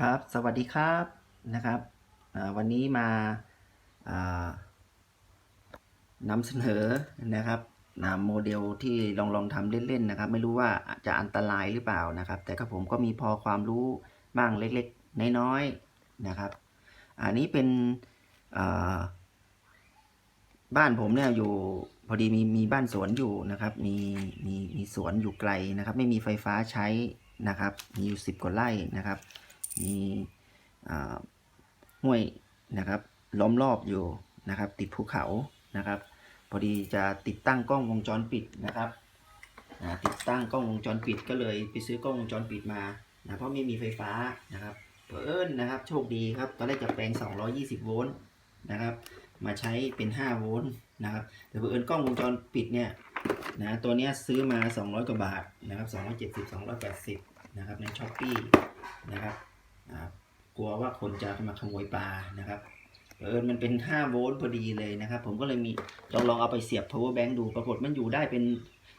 ครับ สวัสดีครับนะครับ วันนี้มานำเสนอนะครับนะโมเดลที่ลองลองทำเล่นๆนะครับ ไม่รู้ว่าจะอันตรายหรือเปล่านะครับ แต่ก็ผมก็มีพอความรู้บ้างเล็กๆ น้อยๆนะครับ อันนี้เป็นบ้านผมเนี่ยอยู่พอดีมีมีบ้านสวนอยู่นะครับ มีมีมีสวนอยู่ไกลนะครับ ไม่มีไฟฟ้าใช้นะครับ มีอยู่สิบกว่าไร่นะครับ มีห้วยนะครับล้อมรอบอยู่นะครับ ติดภูเขานะครับ พอดีจะติดตั้งกล้องวงจรปิดนะครับติดตั้งกล้องวงจรปิดก็เลยไปซื้อกล้องวงจรปิดมานะเพราะไม่มีไฟฟ้านะครับเผอิญนนะครับโชคดีครับตอนแรกจะแปลง 220 โวลต์นะครับมาใช้เป็น 5 โวลต์นะครับแต่เผอิญกล้องวงจรปิดเนี่ยนะตัวเนี้ยซื้อมา 200 กว่าบาทนะครับ270 280 นะครับในช้อปปี้นะครับ อ่ากลัวว่าคนจะมาขโมยปลานะครับเออมันเป็น 5 โวลต์พอดีเลยนะครับ ผมก็เลยมีลองลองเอาไปเสียบ power bank ดูปรากฏมันอยู่ได้เป็น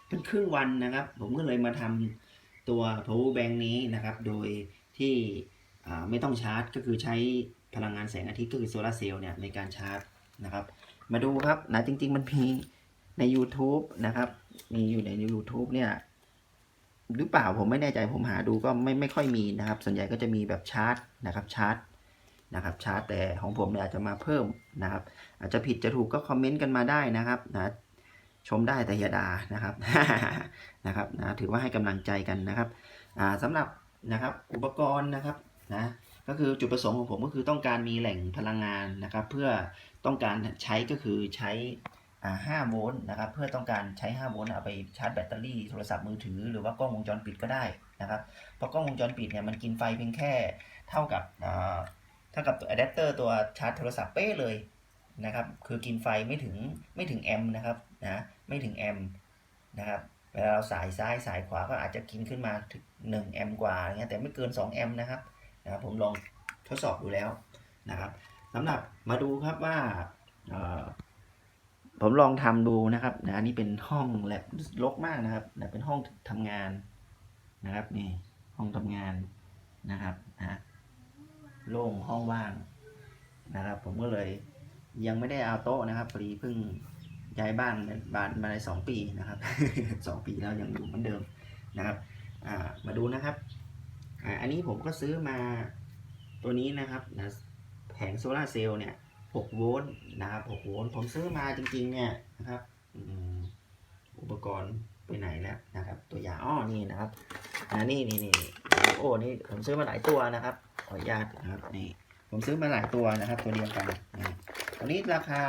เป็นครึ่งวันนะครับ ผมก็เลยมาทำตัว power bank นี้นะครับ โดยที่ไม่ต้องชาร์จก็คือใช้พลังงานแสงอาทิตย์ก็คือโซลาเซลล์เนี่ยในการชาร์จนะครับ มาดูครับนะจริง ๆ มันมีใน YouTube นะครับ มีอยู่ใน YouTube เนี่ย หรือเปล่าผมไม่แน่ใจผมหาดูก็ไม่ไม่ค่อยมีนะครับ ส่วนใหญ่ก็จะมีแบบชาร์จนะครับชาร์จนะครับชาร์จแต่ของผมเนี่ยอาจจะมาเพิ่มนะครับ อาจจะผิดจะถูกก็คอมเมนต์กันมาได้นะครับนะชมได้แต่อย่าด่านะครับนะครับนะถือว่าให้กำลังใจกันนะครับอ่าสำหรับนะครับอุปกรณ์นะครับนะก็คือจุดประสงค์ของผมก็คือต้องการมีแหล่งพลังงานนะครับ เพื่อต้องการใช้ก็คือใช้ อ่า5 โวลต์นะครับ เพื่อต้องการใช้ 5 โวลต์เอาไปชาร์จแบตเตอรี่โทรศัพท์มือถือ หรือว่ากล้องวงจรปิดก็ได้นะครับ เพราะกล้องวงจรปิดเนี่ยมันกินไฟเพียงแค่เท่ากับเท่ากับตัวอะแดปเตอร์ตัวชาร์จโทรศัพท์เป๊ะเลยนะครับ คือกินไฟไม่ถึงไม่ถึงแอมป์นะครับนะไม่ถึงแอมป์นะครับเวลาเราสายซ้ายสายขวาก็อาจจะกินขึ้นมาถึง1แอมป์กว่าอย่างเงี้ยแต่ไม่เกิน2แอมป์นะครับนะครับ ผมลองทดสอบดูแล้วนะครับสำหรับมาดูครับว่า ผมลองทำดูนะครับนะอันนี้เป็นห้องแลบรกมากนะครับนะเป็นห้องทำงานนะครับนี่ห้องทำงานนะครับนะโล่งห้องว่างนะครับ ผมก็เลยยังไม่ได้เอาโต๊ะนะครับพอดีเพิ่งย้ายบ้านบ้านมาในสองปีนะครับสองปีแล้วยังอยู่เหมือนเดิมนะครับมาดูนะครับออันนี้ผมก็ซื้อมาตัวนี้นะครับนะแผงโซลาเซลล์เนี่ย 6 โวลต์นะครับ 6 โวลต์ ผมซื้อมาจริงๆ เนี่ยนะครับ อุปกรณ์ไปไหนแล้วนะครับ ตัวอย่างอ้อนี่นะครับอ่านี่นี่นี่โอ้นี่ผมซื้อมาหลายตัวนะครับขออนุญาตนะครับนี่ผมซื้อมาหลายตัวนะครับ ตัวเดียวกันนี่ตัวนี้ราคา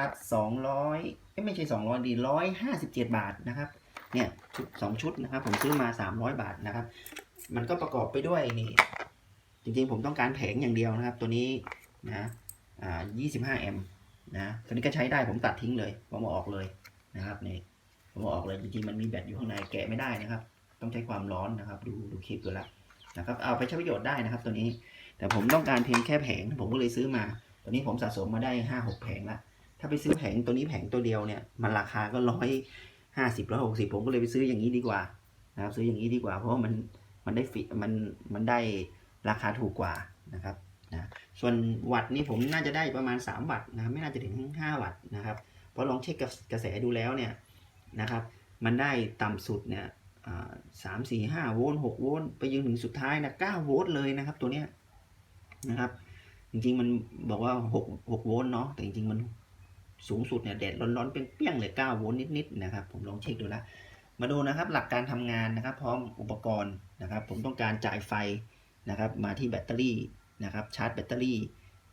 200ไม่ใช่ 200ดี157 บาทนะครับ เนี่ยชุดสองชุดนะครับ ผมซื้อมา 300 บาทนะครับ มันก็ประกอบไปด้วยนี่ จริงๆ ผมต้องการแผงอย่างเดียวนะครับ ตัวนี้นะ อ่า25 แอมป์นะตัวนี้ก็ใช้ได้ผมตัดทิ้งเลย ผมอาออกเลยนะครับนี่ผมอาออกเลยจริงๆมันมีแบตอยู่ข้างในแกะไม่ได้นะครับ ต้องใช้ความร้อนนะครับ ดูดูคลิปดูแล้วนะครับเอาไปใช้ประโยชน์ได้นะครับ ตัวนี้แต่ผมต้องการเพียงแค่แผงผมก็เลยซื้อมา ตัวนี้ผมสะสมมาได้ 5 6 แผงละถ้าไปซื้อแผงตัวนี้แผงตัวเดียวเนี่ยมันราคาก็ร้อยห้าสิบร้อยหกสิบผมก็เลยไปซื้ออย่างนี้ดีกว่านะครับซื้ออย่างนี้ดีกว่าเพราะว่ามันมันได้ฟิมันมันได้ราคาถูกกว่านะครับ นะส่วนวัตต์นี่ผมน่าจะได้ประมาณ 3 วัตต์นะครับไม่น่าจะถึง 5 วัตต์นะครับเพราะลองเช็คกระแสดูแล้วเนี่ยนะครับมันได้ต่ำสุดเนี่ยสามสี่ห้าโวลต์หกโวลต์ไปยืนถึงสุดท้ายนะเก้าโวลต์เลยนะครับตัวเนี้ยนะครับ จริงๆมันบอกว่าหกหกโวลต์เนาะแต่จริงๆมันสูงสุดเนี่ยแดดร้อนๆเป็นเปี้ยงเลยเก้าโวลต์นิดๆนะครับผมลองเช็คดูล้วมาดูนะครับหลักการทำงานนะครับ พร้อมอุปกรณ์นะครับ ผมต้องการจ่ายไฟนะครับ มาที่แบตเตอรี่ นะครับชาร์จแบตเตอรี่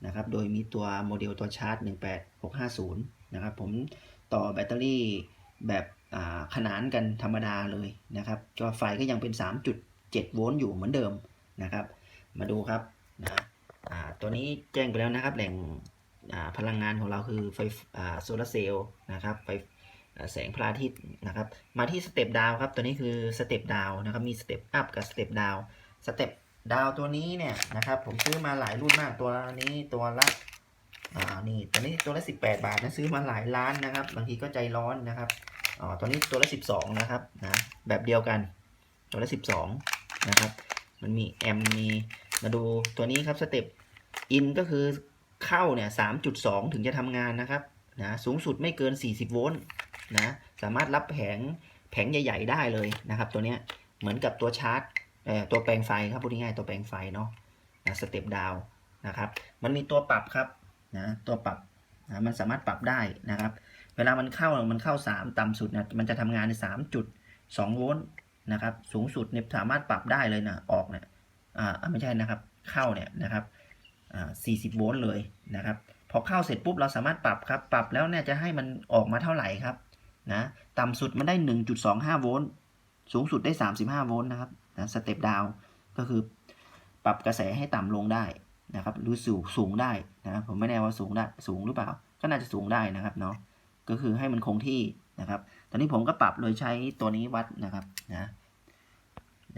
นะครับโดยมีตัวโมเดลตัวชาร์จ 18650 นะครับผมต่อแบตเตอรี่แบบขนานกันธรรมดาเลยนะครับก็ไฟก็ยังเป็น 3.7 โวลต์อยู่เหมือนเดิมนะครับ มาดูครับนะตัวนี้แจ้งไปแล้วนะครับแหล่งพลังงานของเราคือไฟโซลาเซลล์นะครับไฟแสงพระอาทิตย์นะครับ มาที่สเต็ปดาวครับ ตัวนี้คือสเต็ปดาวนะครับ มีสเต็ปอัพกับสเต็ปดาวสเต็ป ดาวตัวนี้เนี่ยนะครับ ผมซื้อมาหลายรุ่นมากตัวนี้ตัวละอ่านี่ตัวนี้ตัวละ18 บาทนะซื้อมาหลายล้านนะครับ บางทีก็ใจร้อนนะครับอ๋อตัวนี้ตัวละ 12 นะครับนะแบบเดียวกันตัวละ 12 นะครับ มันมีแอมมีมาดูตัวนี้ครับสเต็ปอินก็คือเข้าเนี่ย 3.2 ถึงจะทำงานนะครับนะสูงสุดไม่เกิน 40 โวลต์นะสามารถรับแผงแผงใหญ่ ๆ ได้เลยนะครับ ตัวเนี้ยเหมือนกับตัวชาร์จ ตัวแปลงไฟครับพูดง่ายๆตัวแปลงไฟเนาะนะสเต็ปดาวนะครับ มันมีตัวปรับครับนะตัวปรับนะมันสามารถปรับได้นะครับ เวลามันเข้ามันเข้า 3 ต่ำสุดนะมันจะทำงานใน 3.2 โวลต์นะครับสูงสุดเนี่ยสามารถปรับได้เลยนะออกเนี่ยอ่าไม่ใช่นะครับเข้าเนี่ยนะครับอ่า40 โวลต์เลยนะครับพอเข้าเสร็จปุ๊บเราสามารถปรับครับปรับแล้วเนี่ยจะให้มันออกมาเท่าไหร่ครับนะต่ำสุดมันได้ 1.25 โวลต์สูงสุดได้ 35 โวลต์นะครับ นะสเต็ปดาวก็คือปรับกระแสให้ต่ำลงได้นะครับหรือสูงสูงได้นะผมไม่แน่ว่าสูงได้สูงหรือเปล่า ก็น่าจะสูงได้นะครับเนาะก็คือให้มันคงที่นะครับ ตอนนี้ผมก็ปรับโดยใช้ตัวนี้วัดนะครับนะ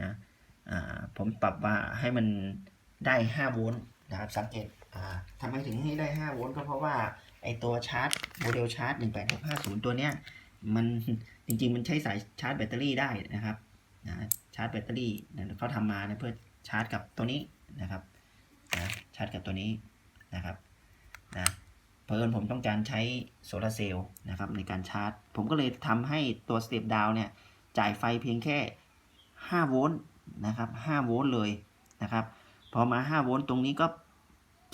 นะผมปรับว่าให้มันได้5โวลต์นะครับสังเกตทำไมถึงให้ได้5โวลต์ก็เพราะว่าไอตัวชาร์จโมเดลชาร์จ 18650 ตัวเนี้ยมันจริงๆ มันใช้สายชาร์จแบตเตอรี่ได้นะครับ นะชาร์จแบตเตอรี่นะเขาทำมานะเพื่อชาร์จกับตัวนี้นะครับนะชาร์จกับตัวนี้นะครับนะเพราะเอิญผมต้องการใช้โซลาเซลล์นะครับในการชาร์จ ผมก็เลยทำให้ตัวสเตปดาวเนี่ยจ่ายไฟเพียงแค่ 5 โวลต์นะครับ 5 โวลต์เลยนะครับพอมา 5 โวลต์ตรงนี้ก็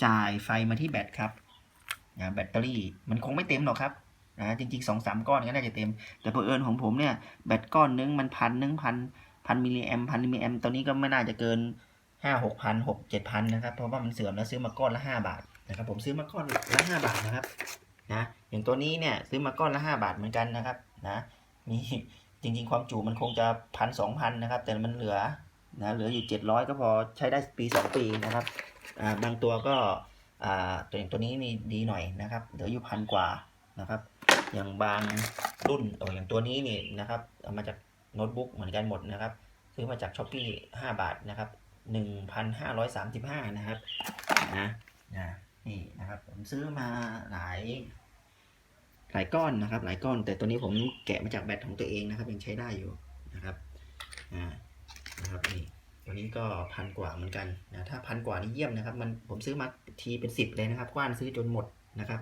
จ่ายไฟมาที่แบตครับนะแบตเตอรี่มันคงไม่เต็มหรอกครับ นะจริงๆ2 3ก้อนก็น่าจะเต็ม แต่เผอิญของผมเนี่ยแบตก้อนนึงมันพันนึงพันพันมิลลิแอมพันมิลลิแอมตัวนี้ก็ไม่น่าจะเกิน5 6พัน6 7พันนะครับเพราะว่ามันเสื่อมแล้วซื้อมาก้อนละ5บาทนะครับผมซื้อมาก้อนละ5บาทนะครับนะอย่างตัวนี้เนี่ยซื้อมาก้อนละ5บาทเหมือนกันนะครับนะมีจริง ๆ ความจุมันคงจะพันสองพันนะครับ แต่มันเหลือนะเหลืออยู่700ก็พอใช้ได้ปี2ปีนะครับอ่าบางตัวก็อ่าตัวอย่างตัวนี้นี่ดีหน่อยนะครับเหลืออยู่พันกว่านะครับ อย่างบางรุ่นอย่างตัวนี้นี่นะครับเอามาจากโน้ตบุ๊กเหมือนกันหมดนะครับซื้อมาจากช้อปปี้ห้าบาทนะครับหนึ่งพันห้าร้อยสามสิบห้านะครับนะนะนี่นะครับ ผมซื้อมาหลาย หลายก้อนนะครับ หลายก้อน แต่ตัวนี้ผมแกะมาจากแบตของตัวเองนะครับ ยังใช้ได้อยู่นะครับอ่านะครับนี่ตัวนี้ก็พันกว่าเหมือนกันนะถ้าพันกว่านี่เยี่ยมนะครับ มันผมซื้อมาทีเป็นสิบเลยนะครับกว้านซื้อจนหมดนะครับ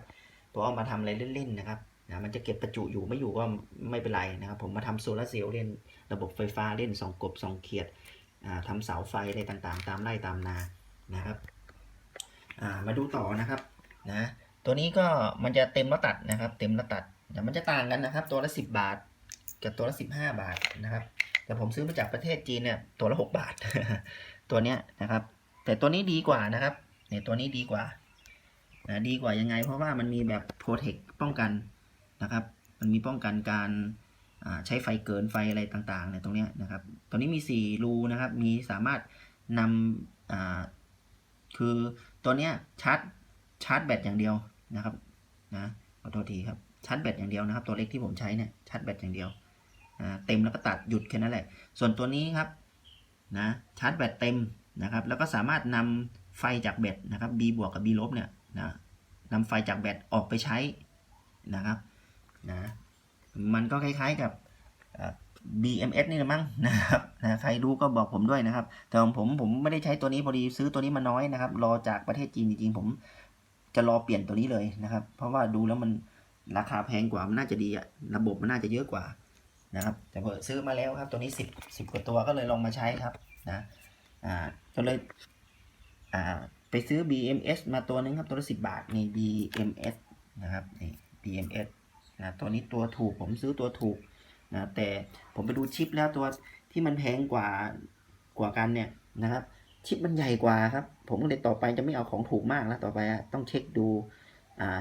พราะเอามาทำอะไรเล่นๆนะครับ นะมันจะเก็บประจุอยู่ไม่อยู่ก็ไม่เป็นไรนะครับ ผมมาทำโซลาเซลล์เล่นระบบไฟฟ้าเล่นสองกบสองเขียดอ่าทำเสาไฟอะไรต่างๆ ตามไร่ตามนานะครับามาดูต่อนะครับนะตัวนี้ก็มันจะเต็มแล้วตัดนะครับ เต็มแล้วตัดแต่มันจะต่างกันนะครับ ตัวละ 10 บาท กับตัวละ 15 บาทนะครับ แต่ผมซื้อมาจากประเทศจีนเนี่ยตัวละ 6 บาท ตัวเนี้ยนะครับ แต่ตัวนี้ดีกว่านะครับเนี่ยตัวนี้ดีกว่านะดีกว่ายังไง เพราะว่ามันมีแบบโปรเทคป้องกัน นะครับ มันมีป้องกันการใช้ไฟเกินไฟอะไรต่างๆเนี่ยตรงนี้นะครับตัวนี้มี 4 รูนะครับ มีสามารถนำคือตัวเนี้ยชาร์จชาร์จแบตอย่างเดียวนะครับนะขอโทษทีครับชาร์จแบตอย่างเดียวนะครับ ตัวเล็กที่ผมใช้เนี่ยชาร์จแบตอย่างเดียวเต็มแล้วก็ตัดหยุดแค่นั้นแหละ ส่วนตัวนี้ครับนะชาร์จแบตเต็มนะครับ แล้วก็สามารถนำไฟจากแบตนะครับ B บวกกับ B ลบเนี่ยนะนำไฟจากแบตออกไปใช้นะครับ นะมันก็คล้ายๆกับ BMS นี่แหละมั้งนะครับนะใครรู้ก็บอกผมด้วยนะครับ แต่ของผมผมไม่ได้ใช้ตัวนี้พอดีซื้อตัวนี้มาน้อยนะครับ รอจากประเทศจีนจริงๆผมจะรอเปลี่ยนตัวนี้เลยนะครับ เพราะว่าดูแล้วมันราคาแพงกว่ามันน่าจะดีอะระบบมันน่าจะเยอะกว่านะครับ แต่พอซื้อมาแล้วครับ ตัวนี้สิบสิบกว่าตัวก็เลยลองมาใช้ครับนะอ่าก็เลยอ่าไปซื้อ BMS มาตัวนึงครับตัวละสิบบาทนี่ BMS นะครับนี่ BMS นะตัวนี้ตัวถูกผมซื้อตัวถูกนะแต่ผมไปดูชิปแล้วตัวที่มันแพงกว่ากว่ากันเนี่ยนะครับ ชิปมันใหญ่กว่าครับ ผมก็เลยต่อไปจะไม่เอาของถูกมากแล้วต่อไปต้องเช็คดู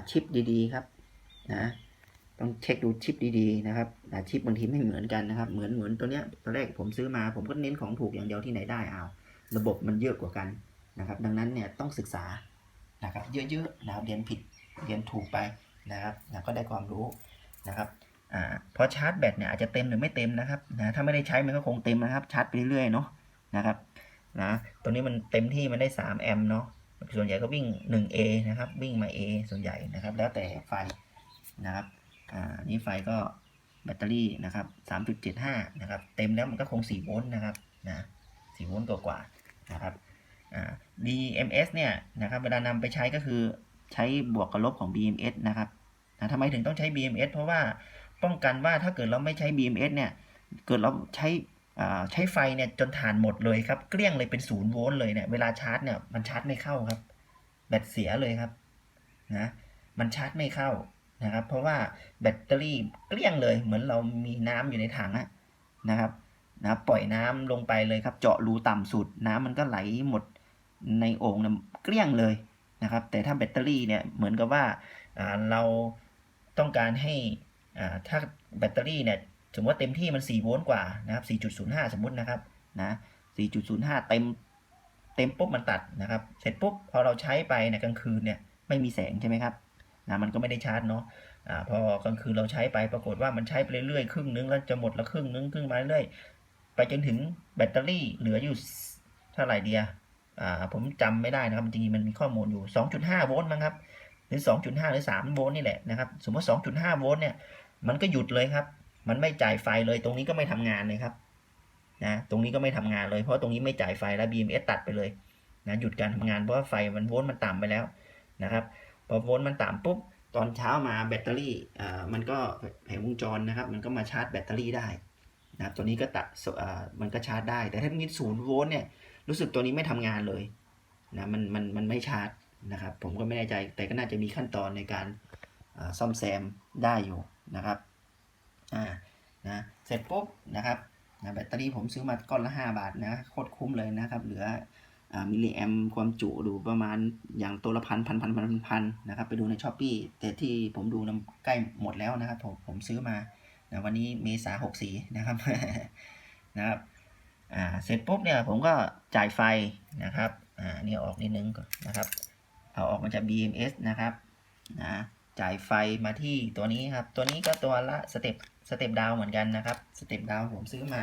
ชิปดีๆครับนะต้องเช็คดูชิปดีๆนะครับชิปบางทีไม่เหมือนกันนะครับ เหมือนเหมือนตัวเนี้ยตอนแรกผมซื้อมาผมก็เน้นของถูกอย่างเดียวที่ไหนได้เอาระบบมันเยอะกว่ากันนะครับ ดังนั้นเนี่ยต้องศึกษานะครับ เยอะๆนะครับเรียนผิดเรียนถูกไปนะครับนะก็ได้ความรู้ นะครับอ่าพอชาร์จแบตเนี่ยอาจจะเต็มหรือไม่เต็มนะครับนะถ้าไม่ได้ใช้มันก็คงเต็มนะครับ ชาร์จไปเรื่อยๆเนาะนะครับนะตัวนี้มันเต็มที่มันได้ 3 แอมป์เนาะส่วนใหญ่ก็วิ่ง 1A นะครับวิ่งมา A ส่วนใหญ่นะครับ แล้วแต่ไฟนะครับอ่านี่ไฟก็แบตเตอรี่นะครับ 3.75 นะครับ เต็มแล้วมันก็คง 4 โวลต์นะครับนะ4โวลต์กว่าๆนะครับอ่า BMS เนี่ยนะครับเวลานำไปใช้ก็คือใช้บวกกับลบของ BMS นะครับ นะทำไมถึงต้องใช้ BMS เพราะว่าป้องกันว่าถ้าเกิดเราไม่ใช้ BMS เนี่ย เกิดเราใช้ใช้ไฟเนี่ยจนฐานหมดเลยครับ เกลี้ยงเลยเป็นศูนย์โวลต์เลยเนี่ย เวลาชาร์จเนี่ยมันชาร์จไม่เข้าครับ แบตเสียเลยครับนะ มันชาร์จไม่เข้านะครับ เพราะว่าแบตเตอรี่เกลี้ยงเลย เหมือนเรามีน้ำอยู่ในถังนะครับนะปล่อยน้ำลงไปเลยครับ เจาะรูต่ำสุด น้ำมันก็ไหลหมดในโอ่งนะเกลี้ยงเลยนะครับ แต่ถ้าแบตเตอรี่เนี่ยเหมือนกับว่าเรา ต้องการให้อ่าถ้าแบตเตอรี่เนี่ยสมมติว่าเต็มที่มัน 4 โวลต์กว่านะครับ 4.05 สมมุตินะครับนะ4.05 เต็มเต็มปุ๊บมันตัดนะครับ เสร็จปุ๊บพอเราใช้ไปในกลางคืนเนี่ยไม่มีแสงใช่ไหมครับนะมันก็ไม่ได้ชาร์จเนาะอ่าพอกลางคืนเราใช้ไปปรากฏว่ามันใช้ไปเรื่อยๆครึ่งนึงแล้วจะหมดละครึ่งนึงครึ่งมาเรื่อยไปจนถึงแบตเตอรี่เหลืออยู่เท่าไหร่เดียอ่าผมจำไม่ได้นะครับจริงๆมันมีข้อมูลอยู่ 2.5 โวลต์มั้งครับ หรือ 2.5 หรือ 3 โวลต์นี่แหละนะครับ สมมติ 2.5 โวลต์เนี่ย มันก็หยุดเลยครับ มันไม่จ่ายไฟเลย ตรงนี้ก็ไม่ทำงานเลยครับ นะ ตรงนี้ก็ไม่ทำงานเลย เพราะตรงนี้ไม่จ่ายไฟแล้ว BMS ตัดไปเลย นะ หยุดการทำงานเพราะว่าไฟมันโวลต์มันต่ำไปแล้วนะครับ พอโวลต์มันต่ำปุ๊บ ตอนเช้ามาแบตเตอรี่ อ่า มันก็แผงวงจรนะครับ มันก็มาชาร์จแบตเตอรี่ได้นะครับ ตัวนี้ก็ตัดอ่ามันก็ชาร์จได้ แต่ถ้ามีศูนย์โวลต์เนี่ย รู้สึกตัวนี้ไม่ทำงานเลยนะ มัน มัน มันไม่ชาร์จ นะครับ ผมก็ไม่แน่ใจแต่ก็น่าจะมีขั้นตอนในการาซ่อมแซมได้อยู่นะครับอ่านะเสร็จปุ๊บนะครับนะแบตเตอรี่ผมซื้อมาก้อนละ 5 บาทนะโคตรคุ้มเลยนะครับ เหลืออมิลลิแอมความจุดูประมาณอย่างตัวละพันพันพันพันพันนะครับ ไปดูในช้อปปีแต่ที่ผมดูนะใกล้หมดแล้วนะครับ ผมผมซื้อมานะวันนี้เมษาหกสีนะครับนะครับอ่าเสร็จปุ๊บเนี่ยผมก็จ่ายไฟนะครับอ่านี่ออกนิดนึงก่อนนะครับ เอาออกมาจาก BMS นะครับนะจ่ายไฟมาที่ตัวนี้ครับ ตัวนี้ก็ตัวละสเต็ปสเต็ปดาวเหมือนกันนะครับสเต็ปดาวผมซื้อมา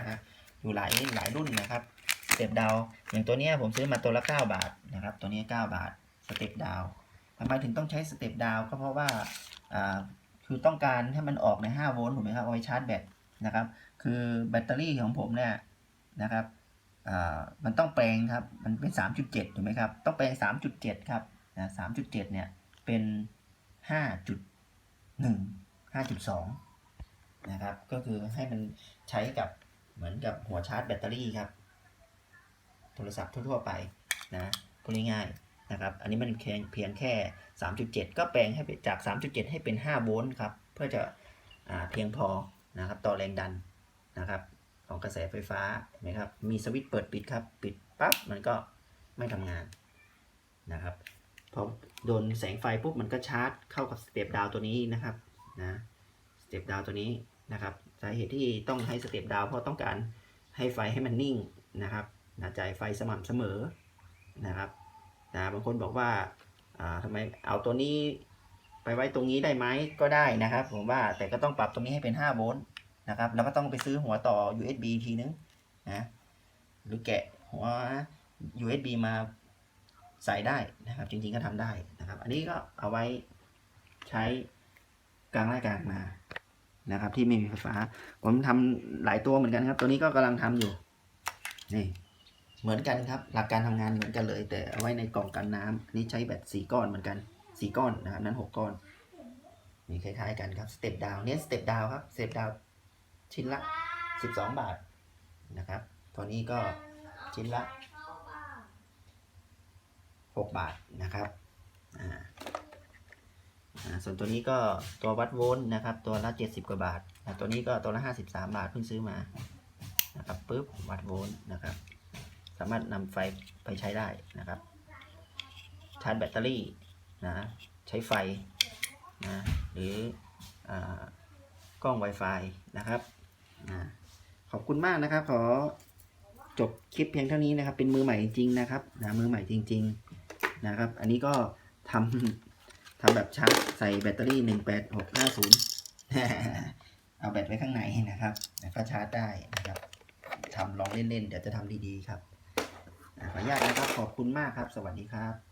อยู่หลายหลายรุ่นนะครับสเต็ปดาวอย่างตัวนี้ผมซื้อมาตัวละ 9 บาทนะครับ ตัวนี้ 9 บาทสเต็ปดาวทำไมถึงต้องใช้สเต็ปดาวก็เพราะว่าคือต้องการให้มันออกใน5โวลต์ถูกไหมครับเอาไว้ชาร์จแบตนะครับ คือแบตเตอรี่ของผมเนี่ยนะครับมันต้องแปลงครับ มันเป็น 3.7 ถูกไหมครับ ต้องแปลง 3.7 ครับ นะ3.7เนี่ยเป็น5.1 5.2นะครับ ก็คือให้มันใช้กับเหมือนกับหัวชาร์จแบตเตอรี่ครับ โทรศัพท์ทั่ว ๆ ไปนะพูดง่ายๆนะครับ อันนี้มันเพียงเพียงแค่ 3.7 ก็แปลงให้จาก 3.7 ให้เป็น 5 โวลต์ครับ เพื่อจะอเพียงพอนะครับต่อแรงดันนะครับ ของกระแสไฟฟ้าเห็นไหมครับ มีสวิตช์เปิดปิดครับ ปิดปั๊บมันก็ไม่ทำงานนะครับ พอโดนแสงไฟปุ๊บมันก็ชาร์จเข้ากับสเตปดาวตัวนี้นะครับนะสเตปดาวตัวนี้นะครับสาเหตุที่ต้องให้สเตปดาวเพราะต้องการให้ไฟให้มันนิ่งนะครับนะจ่ายไฟสม่ำเสมอนะครับนะบางคนบอกว่าอ่าทำไมเอาตัวนี้ไปไว้ตรงนี้ได้ไหมก็ได้นะครับ ผมว่าแต่ก็ต้องปรับตรงนี้ให้เป็น 5 โวลต์นะครับแล้วก็ต้องไปซื้อหัวต่อ USB อีกทีนึงนะหรือแกะหัว USB มา ใส่ได้นะครับ จริงๆก็ทำได้นะครับ อันนี้ก็เอาไว้ใช้กลางรายการมานะครับ ที่ไม่มีไฟฟ้า ผมทำหลายตัวเหมือนกันครับ ตัวนี้ก็กำลังทำอยู่นี่เหมือนกันครับ หลักการทำงานเหมือนกันเลย แต่เอาไว้ในกล่องกันน้ำอันนี้ใช้แบตสี่ก้อนเหมือนกันสี่ก้อนนะครับนั้นหกก้อนนี่คล้ายๆกันครับสเต็ปดาวเนี่ยสเต็ปดาวครับสเต็ปดาวชิ้นละสิบสองบาทนะครับตัวนี้ก็ชิ้นละ 6 บาทนะครับส่วนตัวนี้ก็ตัววัดโวลต์นะครับ ตัวละ 70 กว่าบาท ตัวนี้ก็ตัวละ 53 บาทเพิ่งซื้อมานะครับปุ๊บวัดโวลต์นะครับ สามารถนำไฟไปใช้ได้นะครับ ชาร์จแบตเตอรี่นะใช้ไฟนะหรืออกล้อง Wi-Fi นะครับขอบคุณมากนะครับ ขอจบคลิปเพียงเท่านี้นะครับ เป็นมือใหม่จริงๆนะครับนะมือใหม่จริง ๆ นะครับ อันนี้ก็ทำทำแบบชาร์จใส่แบตเตอรี่ 18650 เอาแบตไว้ข้างในนะครับแล้วก็ชาร์จได้นะครับทำลองเล่นๆ เดี๋ยวจะทำดีๆ ครับอ่าขออนุญาตนะครับ ขอบคุณมากครับ สวัสดีครับ